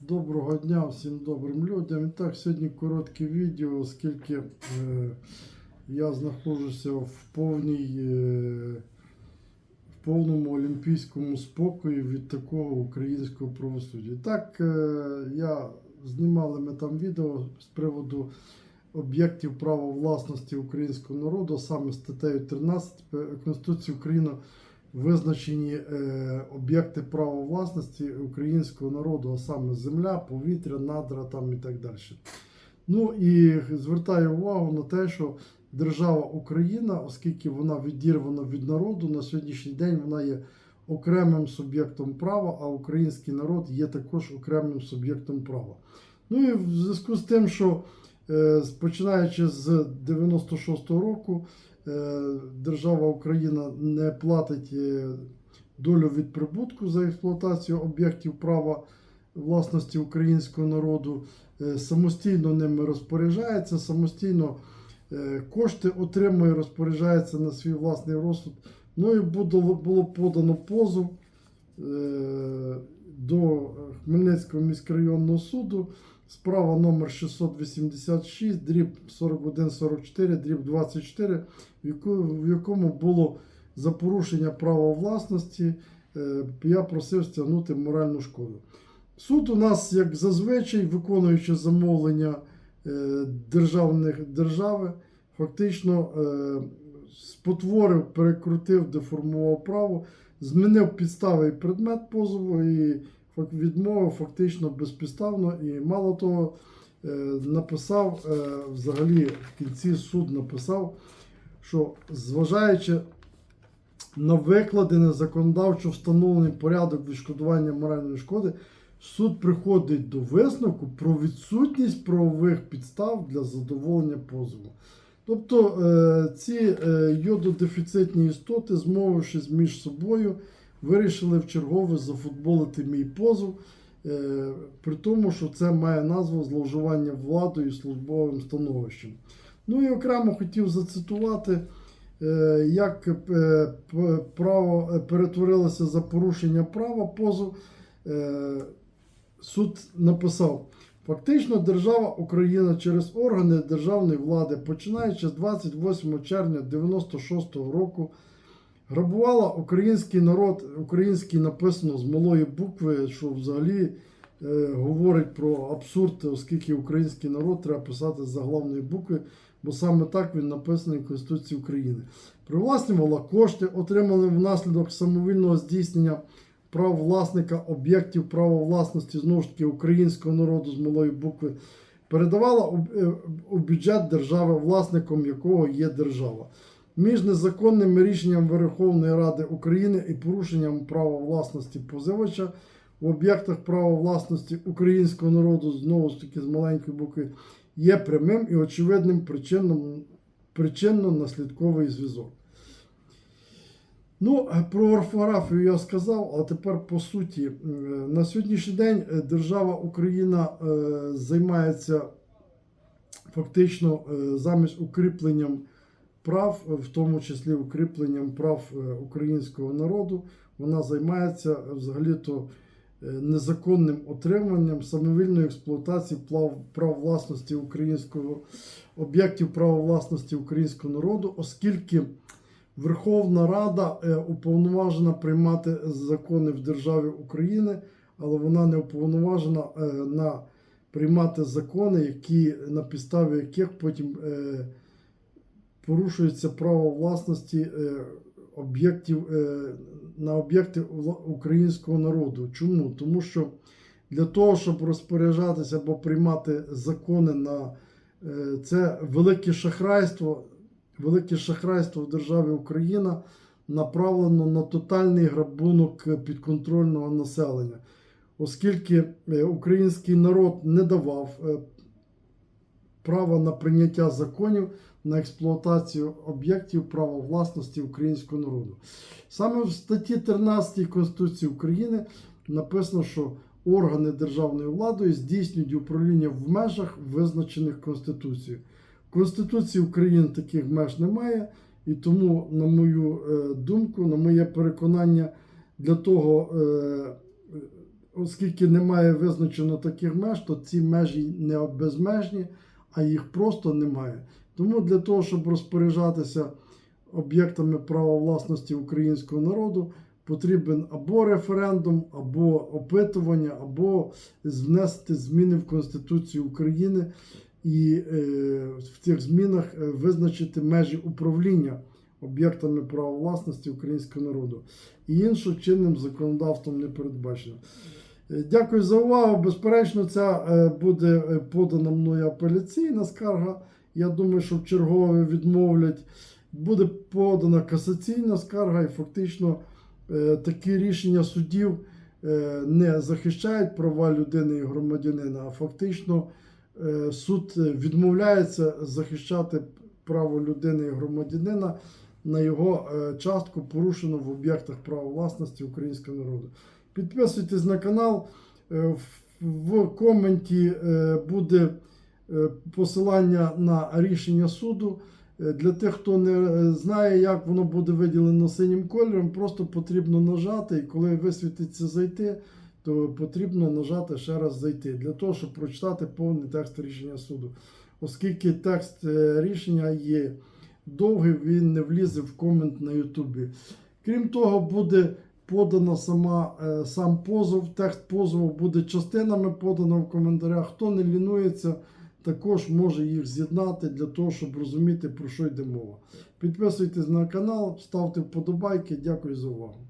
Доброго дня всім добрим людям. Так, сьогодні коротке відео, оскільки е, я знаходжуся в повній, е, в повному олімпійському спокої від такого українського правосуддя. Так, е, я знімали ми там відео з приводу об'єктів права власності українського народу, саме статтею 13 Конституції України визначені е, об'єкти права власності українського народу, а саме земля, повітря, надра там і так далі. Ну і звертаю увагу на те, що держава Україна, оскільки вона відірвана від народу, на сьогоднішній день вона є окремим суб'єктом права, а український народ є також окремим суб'єктом права. Ну і в зв'язку з тим, що починаючи з 96-го року, е, держава Україна не платить е, долю від прибутку за експлуатацію об'єктів права власності українського народу, е, самостійно ними розпоряджається, самостійно е, кошти отримує, розпоряджається на свій власний розсуд. Ну і було, подано позов е, до Хмельницького міськрайонного суду. Справа номер 686, дріб 4144, дріб 24, в, якому було за порушення права власності. е, Я просив стягнути моральну шкоду. Суд у нас, як зазвичай, виконуючи замовлення е, державних держави, фактично е, спотворив, перекрутив, деформував право, змінив підстави і предмет позову і відмовив фактично безпідставно. І мало того, е, написав е, взагалі в кінці суд написав, що зважаючи на викладений законодавчо встановлений порядок відшкодування моральної шкоди, суд приходить до висновку про відсутність правових підстав для задоволення позову. Тобто е, ці йододефіцитні істоти, змовившись між собою, вирішили в чергове зафутболити мій позов, е, при тому, що це має назву зловживання владою і службовим становищем. Ну і окремо хотів зацитувати, е, як е, право перетворилося за порушення права позов. Суд написав. Фактично, держава Україна через органи державної влади, починаючи з 28 червня 96-го року, грабувала український народ, український написано з малої букви, що взагалі е, говорить про абсурд, оскільки український народ треба писати з заглавної букви, бо саме так він написаний в Конституції України. Привласнювала кошти, отримали внаслідок самовільного здійснення прав власника об'єктів права власності знову ж таки українського народу з малої букви, передавала у, е, бюджет держави, власником якого є держава. Між незаконним рішенням Верховної Ради України і порушенням права власності позивача в об'єктах права власності українського народу, знову ж таки з маленької букви, є прямим і очевидним причинно-наслідковий зв'язок. Ну, про орфографію я сказав, а тепер по суті. Е, На сьогоднішній день е, держава Україна е, займається фактично е, замість укріпленням прав, в тому числі укріпленням прав е, українського народу, вона займається взагалі-то е, незаконним отриманням, самовільною експлуатацією прав, власності українського об'єктів права власності українського народу, оскільки Верховна Рада е, уповноважена приймати закони в державі України, але вона не уповноважена на приймати закони, які на підставі яких потім порушується право власності е, об'єктів е, на об'єкти українського народу. Чому? Тому що для того, щоб розпоряджатися або приймати закони на е, це велике шахрайство, велике шахрайство в державі Україна направлено на тотальний грабунок підконтрольного населення, оскільки український народ не давав права на прийняття законів на експлуатацію об'єктів права власності українського народу. Саме в статті 13 Конституції України написано, що органи державної влади здійснюють управління в межах, визначених Конституцією. В Конституції України таких меж немає, і тому, на мою е, думку, на моє переконання, для того е, оскільки немає визначено таких меж, то ці межі не безмежні, а їх просто немає. Тому для того, щоб розпоряджатися об'єктами права власності українського народу, потрібен або референдум, або опитування, або внести зміни в Конституцію України і е, в цих змінах е, визначити межі управління об'єктами права власності українського народу. І іншим чинним законодавством не передбачено. Е, Дякую за увагу. Безперечно, ця е, буде е, подана мною апеляційна скарга. Я думаю, що в чергове відмовлять. Буде подана касаційна скарга, і фактично такі рішення судів не захищають права людини і громадянина, а фактично суд відмовляється захищати право людини і громадянина на його частку, порушену в об'єктах права власності українського народу. Підписуйтесь на канал. Е, в- коменті е, буде е, посилання на рішення суду. Для тих, хто не знає, як воно буде виділено синім кольором, просто потрібно нажати, і коли висвітиться зайти, то потрібно нажати ще раз зайти для того, щоб прочитати повний текст рішення суду. Оскільки текст рішення є довгий, він не влізе в комент на Ютубі. Крім того, буде подана сама, е, сам позов. Текст позову буде частинами подано в коментарях. Хто не лінується, також може їх з'єднати для того, щоб розуміти, про що йде мова. Підписуйтесь на канал, ставте вподобайки. Дякую за увагу.